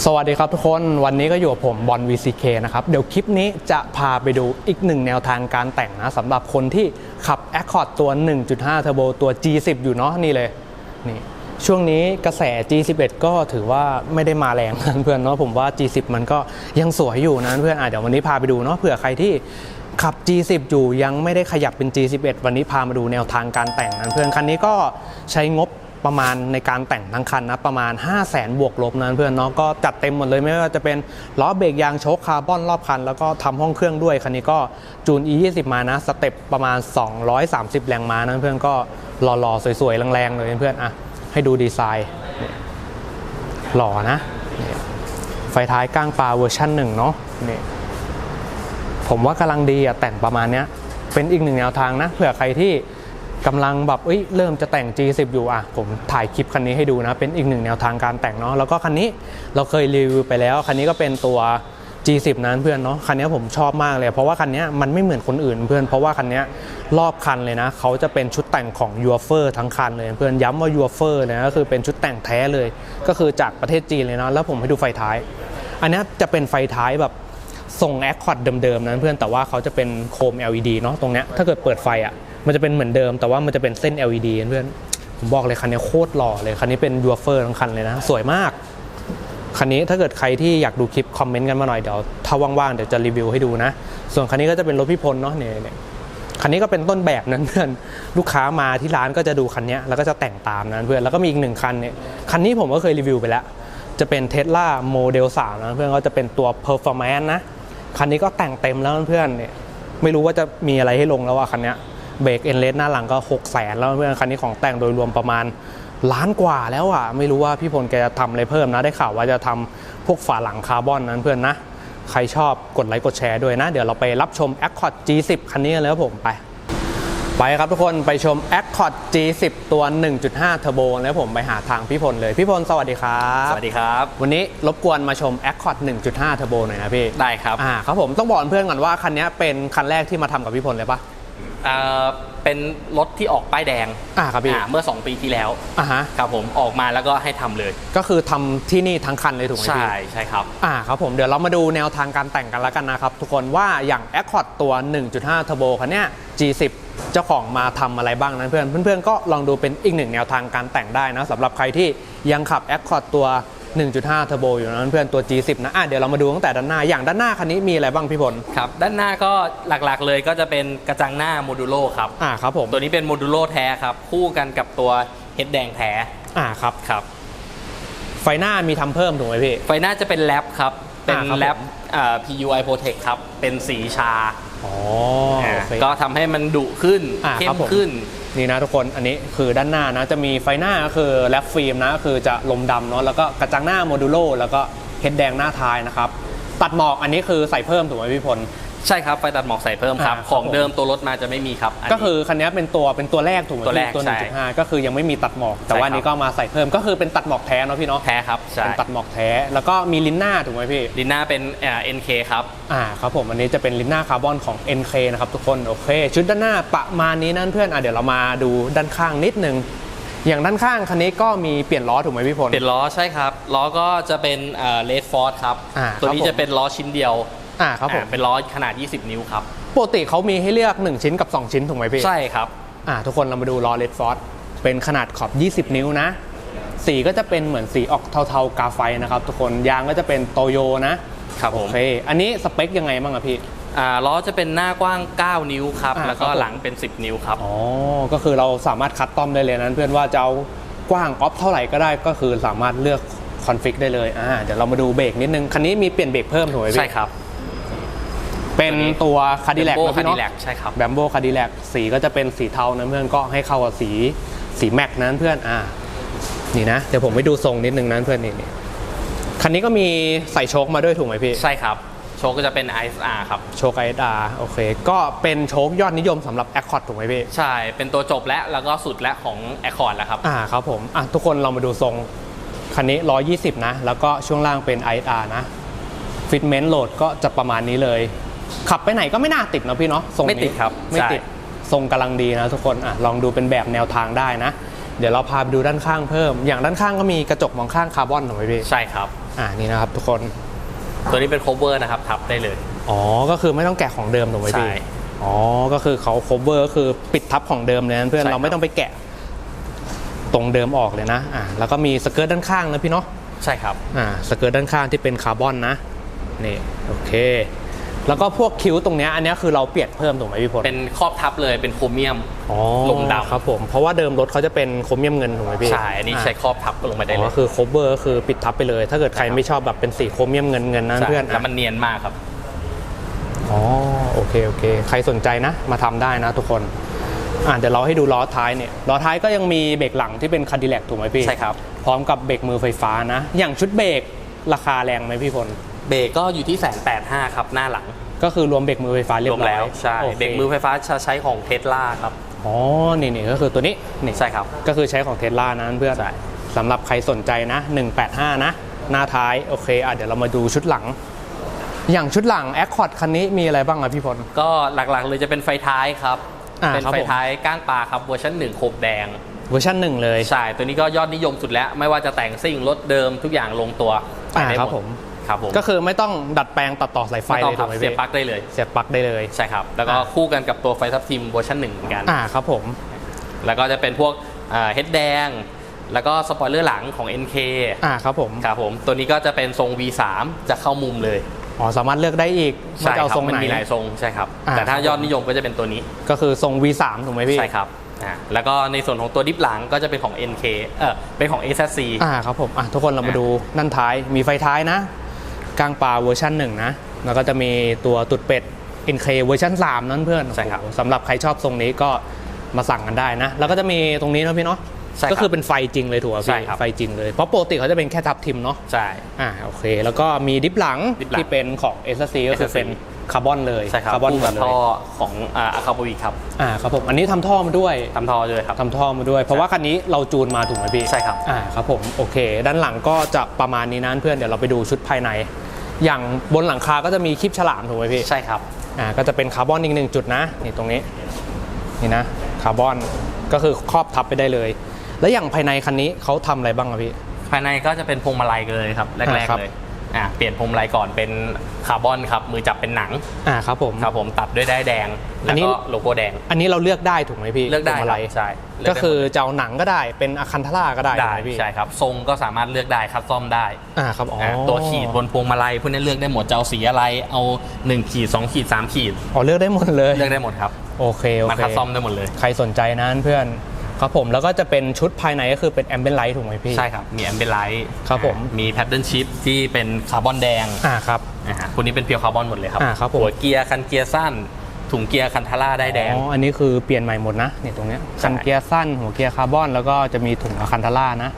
สวัสดีครับทุกคนวันนี้ก็อยู่กับผมบอล VCK นะครับเดี๋ยวคลิปนี้จะพาไปดูอีกหนึ่งแนวทางการแต่งนะสำหรับคนที่ขับ Accord ตัว 1.5 Turbo ตัว G10 อยู่เนาะนี่เลยนี่ช่วงนี้กระแส G11 ก็ถือว่าไม่ได้มาแรงนะเพื่อนเนาะผมว่า G10 มันก็ยังสวยอยู่นะเพื่อนอะเดี๋ยววันนี้พาไปดูเนาะเผื่อใครที่ขับ G10 อยู่ยังไม่ได้ขยับเป็น G11 วันนี้พามาดูแนวทางการแต่งนะเพื่อนคันนี้ก็ใช้งบ ประมาณในการแต่งทั้งคันนะประมาณ 5 0 0แสนบวกลบนะเพื่อนเนาะก็จัดเต็มหมดเลยไม่ว่าจะเป็นล้อเบรกยางโชคคาร์บอนรอบคัน แล้วก็ทำห้องเครื่องด้วยคันนี้ก็จูน e 2 0 มานะสเต็ปประมาณ 230 แรงม้านะเพื่อนก็หล่อๆสวยๆแรงๆเลยเพื่อนอะให้ดูดีไซน์นี่หล่อนะ ไฟท้ายก้างปลาเวอร์ชันหนึ่งเนาะนี่ผมว่ากำลังดีอะแต่งประมาณเนี้ยเป็นอีกหนึ่งแนวทางนะเผื่อใครที่ กำลังแบบเอ้ยเริ่มจะแต่ง G10 อยู่อะ ผมถ่ายคลิปคันนี้ให้ดูนะ เป็นอีกหนึ่งแนวทางการแต่งเนาะแล้วก็คันนี้เราเคยรีวิวไปแล้ว คันนี้ก็เป็นตัว G10 นั้นเพื่อนเนาะคันนี้ผมชอบมากเลย เพราะว่าคันนี้มันไม่เหมือนคนอื่นเพื่อนเพราะว่าคันนี้รอบคันเลยนะ เขาจะเป็นชุดแต่งของ u ูเฟอร์ทั้งคันเลยเพื่อนย้ำว่า u ูเฟอร์นะก็คือเป็นชุดแต่งแท้เลย ก็คือจากประเทศจีนเลยเนาะแล้วผมให้ดูไฟท้าย อันนี้จะเป็นไฟท้ายแบบทรงแอคคอร์ดเดิมๆนั้นเพื่อนแต่ว่าเขาจะเป็นโคม LED เนาะตรงเนี้ยถ้าเกิดเปิดไฟอะ มันจะเป็นเหมือนเดิม แต่ว่ามันจะเป็นเส้น LED เพื่อนผมบอกเลยคันนี้โคตรหล่อเลยคันนี้เป็นยูเฟอร์ทั้งคันเลยนะ สวยมาก คันนี้ถ้าเกิดใครที่อยากดูคลิปคอมเมนต์กันมาหน่อยเดี๋ยวถ้าว่างๆเดี๋ยวจะรีวิวให้ดูนะ ส่วนคันนี้ก็จะเป็นรถพี่พลเนาะเนี่ยเนี่ยคันนี้ก็เป็นต้นแบบนั้นเพื่อนลูกค้ามาที่ร้านก็จะดูคันนี้แล้วก็จะแต่งตามนั้นเพื่อนแล้วก็มีอีกหนึ่งคันเนี่ยคันนี้ผมก็เคยรีวิวไปแล้ว จะเป็นเท s l a โมเดล3นะเพื่อนก็จะเป็นตัว Performance นะคันนี้ก็แต่งเต็มแล้วเพื่อนเนี่ยไม่รู้ว่าจะมีอะไรให้ลงแล้วอะคันเนี้ย เบรกเอ็นเลสหน้าหลังก็6 0แสนแล้วเพื่อนคันนี้ของแต่งโดยรวมประมาณล้านกว่าแล้วอะไม่รู้ว่าพี่พลแกจะทำอะไรเพิ่มนะได้ข่าวว่าจะทำพวกฝาหลังคาร์บอนนั้นเพื่อนนะ ใครชอบกดไลค์กดแชร์ด้วยนะ เดี๋ยวเราไปรับชม Accord G10 คันนี้กันเลยครับผมไป ไปครับทุกคนไปชม Accord G10 ตัว 1.5 Turbo แล้วผมไปหาทางพี่พลเลย พี่พลสวัสดีครับสวัสดีครับ วันนี้รบกวนมาชม Accord 1.5 Turbo หน่อยนะพี่ได้ครับ อ่าครับผมต้องบอกเพื่อนก่อนว่าคันนี้เป็นคันแรกที่มาทำกับพี่พลเลยปะ เอ่อเป็นรถที่ออกป้ายแดงอ่าครับพี่อ่าเมื่อ 2 ปีที่แล้วอ่าฮะครับผมออกมาแล้วก็ให้ทำเลย ก็คือทำที่นี่ทั้งคันเลยถูกไหมใช่พี่ใช่ครับอ่าครับผมเดี๋ยวเรามาดูแนวทางการแต่งกันแล้วกันนะครับ ทุกคนว่าอย่าง Accord ตัว 1.5 Turbo คันเนี้ย G10 เจ้าของมาทำอะไรบ้างนั้นเพื่อนเพื่อนๆก็ลองดูเป็นอีกหนึ่งแนวทางการแต่งได้นะสำหรับใครที่ยังขับ Accord ตัว 1.5 Turbo อยู่นั้นเพื่อนตัว G10 นะอะเดี๋ยวเรามาดูตั้งแต่ด้านหน้า อย่างด้านหน้าคันนี้มีอะไรบ้างพี่พล ครับ ด้านหน้าก็หลักๆเลยก็จะเป็นกระจังหน้าโมดูโลครับ อ่าครับผม ตัวนี้เป็นโมดูโลแท้ครับ คู่กันกับตัวเฮดแดงแท้ อ่าครับครับ ไฟหน้ามีทำเพิ่มถูกไหมพี่ ไฟหน้าจะเป็นแรปครับ เป็นอ่าครับแรปผมอ่า PUI Protect ครับ เป็นสีชาอ๋ออ่าโอเคก็ทำให้มันดุขึ้นอ่าเข้ครัมบผมขึ้น นี่นะทุกคนอันนี้คือด้านหน้านะจะมีไฟหน้าก็คือแรปฟิล์มนะก็คือจะลมดำเนาะแล้วก็กระจังหน้าโมดูโลแล้วก็เฮดแดงหน้าท้ายนะครับตัดหมอกอันนี้คือใส่เพิ่มถูกไหมพี่พล ใช่ครับไฟตัดหมอกใส่เพิ่มครับ อ่าครับของผม เดิมตัวรถมาจะไม่มีครับนนี้ ก็คือคันนี้เป็นตัวเป็นตัวแรกถูกไหมตัวแรกพี่ตัว ใช่1.5 ก็คือยังไม่มีตัดหมอก แต่ว่าใช่ครับอันนี้ก็มาใส่เพิ่มก็คือเป็นตัดหมอกแท้เนาะพี่เนาะแท้ครับใช่เป็นตัดหมอกแท้แล้วก็มีลิ้นหน้าถูกไหมพี่ ลินหน้าเป็นเอ่อ NK ครับ อ่าครับผมอันนี้จะเป็นลิ้นหน้าคาร์บอนของ NK นะครับทุกคนโอเค ชุดด้านหน้าประมาณนี้นั่นเพื่อนอะเดี๋ยวเรามาดูด้านข้างนิดนึง อย่างด้านข้างคันนี้ก็มีเปลี่ยนล้อถูกไหมพี่พล เป็นล้อใช่ครับล้อก็จะเป็นเลดฟอร์ดครับ อ่าตัวนี้ครับผม จะเป็นล้อชิ้นเดียว อ่าครับผม อ่าเป็นล้อขนาด 20 นิ้วครับ ปกติเขามีให้เลือก 1 ชิ้นกับ 2 ชิ้นถูกไหมพี่ใช่ครับ อ่าทุกคนเรามาดูล้อเลดฟอร์ดเป็นขนาดขอบ 20 นิ้วนะ สีก็จะเป็นเหมือนสีออกเทาๆกาไฟนะครับ ทุกคนยางก็จะเป็นโตโยนะครับผโอมเคอันนี้สเปคยังไงบ้างอะพี่ อ่าล้อจะเป็นหน้ากว้าง 9 นิ้วครับ อ่าแล้วก็ครับผม หลังเป็น 10 นิ้วครับ อ๋อ ก็คือเราสามารถคัดต้อมได้เลยนั้น เพื่อนว่าจะเอากว้างออฟเท่าไหร่ก็ได้ก็คือสามารถเลือกคอนฟิกได้เลยอ่าเดี๋ยวเรามาดูเบรกนิดนึง คันนี้มีเปลี่ยนเบรกเพิ่มถูกไหมพี่ใช่ครับ เป็นตัวคาดิแลกโบนะคาพี่ดิเนาะแลกใช่ครับแบมโบคาดิแลกสีก็จะเป็นสีเทานะเพื่อนก็ให้เข้ากับสีสีแม็กนั้นเพื่อนอ่านี่นะ เดี๋ยวผมไปดูทรงนิดนึงนั้นเพื่อนนี่นี่คันนี้ก็มีใส่โชคมาด้วยถูกไหมพี่ ใช่ครับ โชคก็จะเป็น ISR ครับ โชคไอดาโอเค ก็เป็นโชคยอดนิยมสำหรับ Accord ถูกไหมพี่ ใช่ เป็นตัวจบและแล้วก็สุดและของ Accord แล้วครับ อ่าครับผม อะทุกคนเรามาดูทรง คันนี้ 120 นะ แล้วก็ช่วงล่างเป็น ISR นะฟิตเมนต์โหลดก็จะประมาณนี้เลย ขับไปไหนก็ไม่น่าติดเนอะพี่เนาะทรงนี้ไม่ติดครับไม่ติดใช่ ทรงกำลังดีนะทุกคนอะลองดูเป็นแบบแนวทางได้นะ เดี๋ยวเราพาไปดูด้านข้างเพิ่ม อย่างด้านข้างก็มีกระจกมองข้างคาร์บอนถูกไหมพี่ใช่ครับ อ่านี่นะครับทุกคนตัวนี้เป็น cover นะครับทับได้เลย อ๋อก็คือไม่ต้องแกะของเดิมถูกไหมพี่ใช่อ๋อก็คือเขา cover ก็คือปิดทับของเดิมเลยนะเพื่อนใช่ครับ เราไม่ต้องไปแกะ ตรงเดิมออกเลยนะอ่าแล้วก็มีสเกิร์ตด้านข้างนะพี่เนาะ ใช่ครับ อ่าสเกิร์ตด้านข้างที่เป็นคาร์บอนนะนี่โอเค แล้วก็พวกคิ้วตรงเนี้ยอันเนี้ยคือเราเปลี่ยนเพิ่มถูกไหมพี่พลเป็นครอบทับเลยเป็นโครเมียม อ๋อลงดำ ครับผม เพราะว่าเดิมรถเขาจะเป็นโครเมียมเงินถูกไหมพี่ใช่อันนี้ใช้ครอบทับลงไปได้อ๋เลอยคือ cover ก็คือปิดทับไปเลย ถ้าเกิดใครใช่ครับไม่ชอบแบบเป็นสีโครเมียมเงินเงินนะใช่เพื่อนแล้วมันเนียนมากครับ อ๋อโอเคโอเค ใครสนใจนะ มาทำได้นะทุกคนอ่าเดี๋ยวเราให้ดูล้อท้ายเนี่ยล้อท้ายก็ยังมีเบรกหลังที่เป็นคาดิแลกถูกไหมพี่ใช่ครับ พร้อมกับเบรกมือไฟฟ้านะ อย่างชุดเบรกราคาแรงไหมพี่พล เบรกก็อยู่ที่แสนแปดห้าครับหน้าหลังก็คือรวมเบรกมือไฟฟ้าเรียรวบมร้อยแล้วใช่โคเบรกมือไฟฟ้าจะใช้ของเทสลาครับอ๋อนี่นี่ก็คือตัวนี้นี่ใช่ครับก็คือใช้ของเทสลานะเพื่อนใช่สำหรับใครสนใจนะ 185 นะ หน้าท้ายโอเคอะเดี๋ยวเรามาดูชุดหลัง อย่างชุดหลัง Accord คันนี้มีอะไรบ้างอะพี่พลก็หลักๆเลยจะเป็นไฟท้ายครับอ่าเป็นครับไฟผมท้ายก้านปลาครับเวอร์ชันหนึ่งโคบแดงเวอร์ชันหนึ่งเลย ใช่ ตัวนี้ก็ยอดนิยมสุดแล้ว ไม่ว่าจะแต่งซิ่งรถเดิมทุกอย่างลงตัวไปได้อ่าครับหมผดม ครับผมก็คือไม่ต้องดัดแปลงตัดต่อสายไฟไม่ต้อเลงยคถูรับกไหมเสียพี่บปลั๊กได้เลย เสียบปลั๊กได้เลยใช่ครับ แล้วก็อ่าคู่กันกับตัวไฟทับทิมเวอร์ชันหนึ่งเหมือนกันอ่าครับผม แล้วก็จะเป็นพวกเฮดแดง แล้วก็สปอยเลอร์หลังของ NK อ่าครับผมครับผมตัวนี้ก็จะเป็นทรง V3 จะเข้ามุมเลยอ๋อสามารถเลือกได้อีกว่าใช่จะเอาครับทรงมันไหนมีหลายทรงใช่ครับอ่าแต่ถ้าครับยอดนิยมก็จะเป็นตัวนี้ ก็คือทรง V3 ถูกไหมพี่ใช่ครับอ่าแล้วก็ในส่วนของตัวดิฟหลังก็จะเป็นของ NK เออเป็นของ SSC อ่าครับผมอะทุกคนเรามาดูด้านท้ายมีไฟท้ายนะ กลางปลาเวอร์ชันหนึ่งนะ แล้วก็จะมีตัวตุดเป็ด NK เวอร์ชัน3นั่นเพื่อนใช่ครับโอ้โหสำหรับใครชอบทรงนี้ก็มาสั่งกันได้นะ แล้วก็จะมีตรงนี้นะพี่เนาะใช่ครับก็คือเป็นไฟจริงเลยถูกไหมใช่พี่ครับไฟจริงเลย เพราะปกติเขาจะเป็นแค่ทับทิมเนาะใช่อ่าโอเค แล้วก็มีดิฟหลังดิฟหลังที่เป็นของ s อ c ก็คือ SSC เป็นคาร์บอนเลยใช่ครับคาร์บอนคู่หมกัดบเลท่อยของอ่าอะคาโบวีครับอ่าครับผมอันนี้ทำท่อมาด้วยทำท่อด้วยครับทำท่อมาด้วย เพราะว่าคันนี้เราจูนมาถูกไหมพี่ใช่ครับอ่าครับผมโอเค ด้านหลังก็จะประมาณนี้นะเพื่อนเดี๋ยวเราไปดูชุดภายใน อย่างบนหลังคาก็จะมีคลิปฉลามถูกไหมพี่ใช่ครับอ่าก็จะเป็นคาร์บอนอีกหนึ่งจุดนะนี่ตรงนี้นี่นะคาร์บอนก็คือครอบทับไปได้เลย แล้วอย่างภายในคันนี้เขาทำอะไรบ้างอะพี่ภายในก็จะเป็นพวงมาลัยเลยครับแรอ่ากครับๆเลย อ่าเปลี่ยนพวงมาลัยก่อนเป็นคาร์บอนครับมือจับเป็นหนังอ่าครับผมครับผมตัดด้วยได้ายแดงอัแล้นวนี้ ก็โลโก้แดง อันนี้เราเลือกได้ถูกไหมพี่เลือกได้พวงคมารัลับยใช่เลืก็ได้หมดคือจะเอาหนังก็ได้เป็นอะคันทาร่าก็ได้ถูกได้ไหมพี่ใช่ครับทรงก็สามารถเลือกได้คัสตอมได้อ่าครับอ๋อาตัวขีดบนพวงมาลัยพวกนี้เลือกได้หมดจะเอาสีอะไรเอา1ขีด2ขีด3ขีดอ๋อเลือกได้หมดเลยเลือกได้หมดครับโอเคโอมันเคคัสตอมได้หมดเลย ใครสนใจนะเพื่อน ครับผมแล้วก็จะเป็นชุดภายในก็คือเป็นแอมเบนไลท์ถูกไหมพี่ ใช่ครับ มีแอมเบลไลท์ครับผม มีแพทเทิร์นชิพที่เป็นคาร์บอนแดงอ่าครับอ่าพวกนี้เป็นเพียวคาร์บอนหมดเลยครับอ่าครับผมหัวเกียร์คันเกียร์สั้นถุงเกียร์คันทาร่าได้แดง อ๋อ อันนี้คือเปลี่ยนใหม่หมดนะเนี่ยตรงเนี้ยใช่คันเกียร์สั้น หัวเกียร์คาร์บอน แล้วก็จะมีถุงอะคันทาร่านะ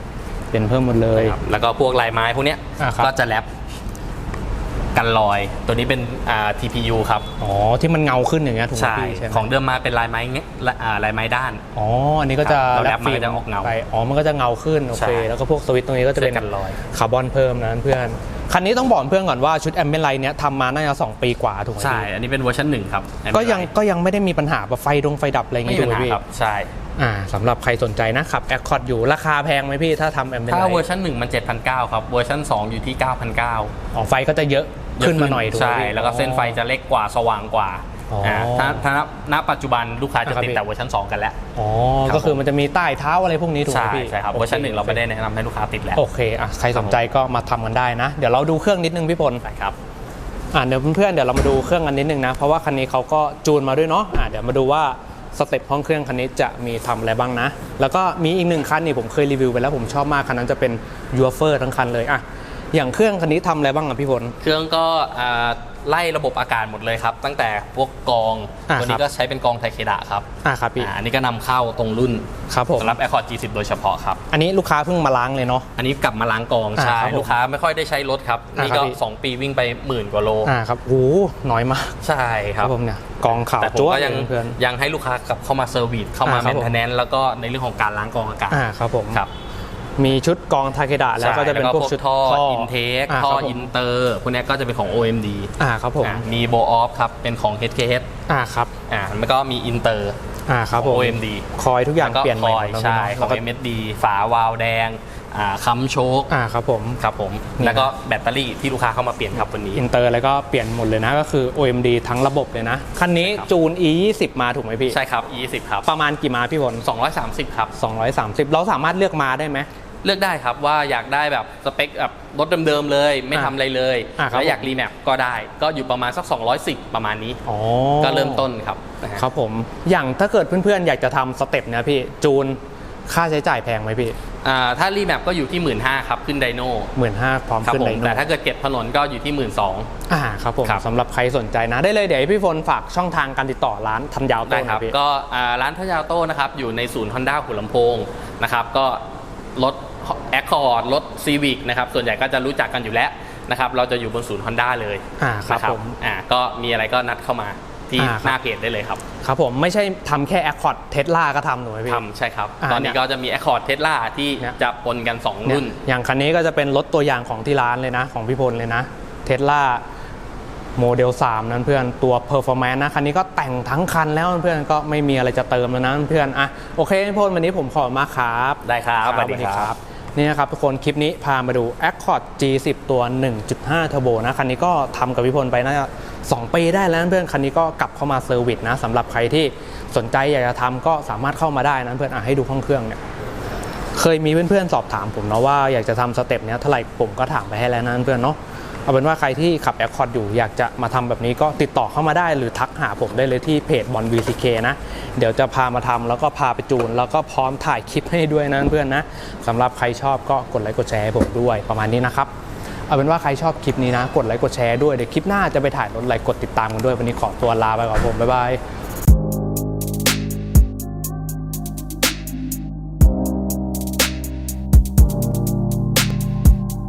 เป็นเพิ่มหมดเลยครับแล้วก็พวกลายไม้พวกเนี้ยอ่าครับก็จะแรป กันรอย ตัวนี้เป็นอ่า TPU ครับอ๋อที่มันเงาขึ้นอย่างเงี้ยถูกไหมใช่พี่ใช่ไหมของเดิมมาเป็นลายไม้เงี้ยละอ่าลายไม้ด้าน อ๋ออันนี้ก็จะครับเราแรแรปปมาฟิล์จะออกเงา ไปอ๋อมันก็จะเงาขึ้นโอเคใช่ แล้วก็พวกสวิตช์ตรงนี้ก็จะเป็นช่วยกันรอย คาร์บอนเพิ่มนะเพื่อน คันนี้ต้องบอกเพื่อนก่อนว่าชุดแอมเบนไลท์เนี้ยทำมาน่าจะสองปีกว่าถูกไหมใช่ พี่อันนี้เป็นเวอร์ชันหนึ่งครับก็ยังก็ยังไม่ได้มีปัญหาแบบไฟดงไฟดับอะไรอย่างไม่งี้มีถูกปัไหมญหาพี่ครับ ใช่ อ่าสำหรับใครสนใจนะขับแอคคอร์ดอยู่ราคาแพงไหมพี่ถ้าทำแอมเบนถ้าไลเวอร์ท์ชันหนึ่งมัน7,900ครับ เวอร์ชัน2 อยู่ที่ 9,900 อ๋อไฟก็จะเยอะ ขึ้นมาหน่อยถูกไหมใช่ พี่ แล้วก็เส้นไฟจะเล็กกว่าสว่างกว่าอ๋ออ่าถ้าถ้าณณปัจจุบันลูกค้าจะอ่าครับติดพี่ แต่เวอร์ชัน2 กันแล้ว อ๋อ ครับก็คือมันจะมีใต้เท้าอะไรพวกนี้ถูกไหมใช่พี่ใช่ครับโอเวอร์ชันหนึ่งเราไม่ได้แนะนำให้ลูกค้าติดแล้วโอเคอะใครสนใจก็มาทำกันได้นะ เดี๋ยวเราดูเครื่องนิดนึงพี่พลใช่ครับ อ่าเดี๋ยวเพื่อนๆเดี๋ยวเรามาดูเครื่องกันนิดนึงนะ เพราะว่าคันนี้เขาก็จูนมาด้วยเนาะอ่าเดี๋ยวมาดูว่าสเต็ปห้องเครื่องคันนี้จะมีทำอะไรบ้างนะ แล้วก็มีอีกหนึ่งคันนี่ผมเคยรีวิวไปแล้วผมชอบมากคันนั้นจะเป็นยูเฟอร์ทั้งคันเลยอะ อย่างเครื่องคันนี้ทำอะไรบ้างอะพี่พลเครื่องก็อ่าไล่ระบบอากาศหมดเลยครับ ตั้งแต่พวกกองอ่าตัวครันี้บก็ใช้เป็นกองไทเคดะครับอะครับพี่อ่าอันนี้ก็นำเข้าตรงรุ่นครับผมสำหรับ Accord G10 โดยเฉพาะครับ อันนี้ลูกค้าเพิ่งมาล้างเลยเนาะอันนี้กลับมาล้างกองอ่าใช่ครับผมลูกค้าไม่ค่อยได้ใช้รถครับอ่านี่ครับก็พี่2ปีวิ่งไปหมื่นกว่าโลอ่าครับโอ้โหน้อยมากใช่คครัรับบผมเนี่ยกองขาวแต่ผมจ้วก็ยังเพื่อนยังให้ลูกค้ากลับเข้ามาเซอร์วิสเข้ามาอ่าคแมรับนผมเทนแนนแล้วก็ในเรื่องของการล้างกองอากาศอ่าครับผมครับ มีชุดกองทาเคดะแล้วก็จะเป็นใช่พวกชุดท่ออินเทคาท่อครับผมอินเตอร์พวกนี้ก็จะเป็นของ OMD อ่าครับผมอะมีโบออฟครับเป็นของ HKH อ่าครับอ่าแล้วก็มีอินเตอร์อ่าครับผม OMD คอยทุกอย่างแล้วก็เปลี่ยนใหคม่อยหมดแล้วใช่เนาะขแล้อวงก็ MSD ฝาวาล์วแดงอ่าค้ำโชคอ่าครับผมครับผมนี่แล้วก็แบตเตอรี่ที่ลูกค้าเข้ามาเปลี่ยนครับวันนี้อินเตอร์อะไรก็เปลี่ยนหมดเลยนะก็คือ OMD ทั้งระบบเลยนะ คันนี้ใช่ครับจูน E 2 0มาถูกไหมพี่ ใช่ครับ E20 ครับ ประมาณกี่มาพี่พล230 ครับ 230 เราสามารถเลือกมาได้ไหม เลือกได้ครับว่าอยากได้แบบสเปคแบบรถเดิมๆเลย ไม่อะทำอะไรเลยอะครับ แล้วอยากรีแมปก็ได้ ก็อยู่ประมาณสัก 210 ประมาณนี้ อ๋อก็เริ่มต้นครับนะฮะ ครับผม อย่างถ้าเกิดเพื่อนๆ อยากจะทำสเต็ปเนี่ยพี่จูนค่าใช้จ่ายแพงไหมพี่อ่าถ้ารีแมปก็อยู่ที่ 1 5ื่นครับ ขึ้นไดโน่หมื่นห้าพร้อมครับขึ้นผไดมโน่แต่ถ้าเกิดเก็บถนนก็อยู่ที่ 1 2ื่น อ่าครับผมครับ สำหรับใครสนใจนะ ได้เลยเดี๋ยวให้พี่พลฝากช่องทางการติดต่อร้านทันยาวได้ต้นครับ นะพี่ ก็อ่าร้านทยาโต้นะครับ อยู่ในศูนย์ Honda หัวลำโพงนะครับ ก็รถ Accord รถ Civic นะครับส่วนใหญ่ก็จะรู้จักกันอยู่แล้วนะครับเราจะอยู่บนศูนย์ Honda เลยอ่าครับนะผมอ่าก็มีอะไรก็นัดเข้ามาที่อ่าครับหน้าเพจได้เลยครับ ครับผมไม่ใช่ทำแค่ Accord Tesla ก็ทำถูกไหมพี่ทำใช่ครับอ่าตอนนี้เนี่ยก็จะมี Accord Tesla ที่เนี่ยจะปนกัน2เนี่ยรุ่น อย่างคันนี้ก็จะเป็นรถตัวอย่างของที่ร้านเลยนะ ของพี่พลเลยนะเทสลาโมเดล 3 นั้นเพื่อนตัว Performance นะ คันนี้ก็แต่งทั้งคันแล้วเพื่อนก็ไม่มีอะไรจะเติมแล้วนะเพื่อนอะโอเคพี่พลวันนี้ผมขอบคุณมากครับ ได้ครับสวัสดีครับ นี่นะครับทุกคนคลิปนี้พามาดู Accord G10 ตัว 1.5 Turbo นะคันนี้ก็ทำกับพิพลไปน่าจะ2ปีได้แล้วนะเพื่อนคันนี้ก็กลับเข้ามาเซอร์วิสนะสำหรับใครที่สนใจอยากจะทำก็สามารถเข้ามาได้นะเพื่อนอะให้ดูห้องเครื่องเนี่ยเคยมีเพื่อนๆสอบถามผมเนาะว่าอยากจะทำสเต็ปเนี้ยเท่าไหร่ผมก็ถามไปให้แล้วนะเพื่อนเนาะ เอาเป็นว่าใครที่ขับแอคคอร์ดอยู่อยากจะมาทำแบบนี้ก็ติดต่อเข้ามาได้หรือทักหาผมได้เลยที่เพจบอล VCK นะเดี๋ยวจะพามาทำแล้วก็พาไปจูน แล้วก็พร้อมถ่ายคลิปให้ด้วยนะเพื่อนนะสำหรับใครชอบก็กดไลค์กดแชร์ให้ผมด้วยประมาณนี้นะครับเอาเป็นว่าใครชอบคลิปนี้นะ กดไลค์กดแชร์ด้วยเดี๋ยวคลิปหน้าจะไปถ่ายรถอะไรกดติดตามกันด้วยวันนี้ขอตัวลาไปก่อนผมบ๊ายบาย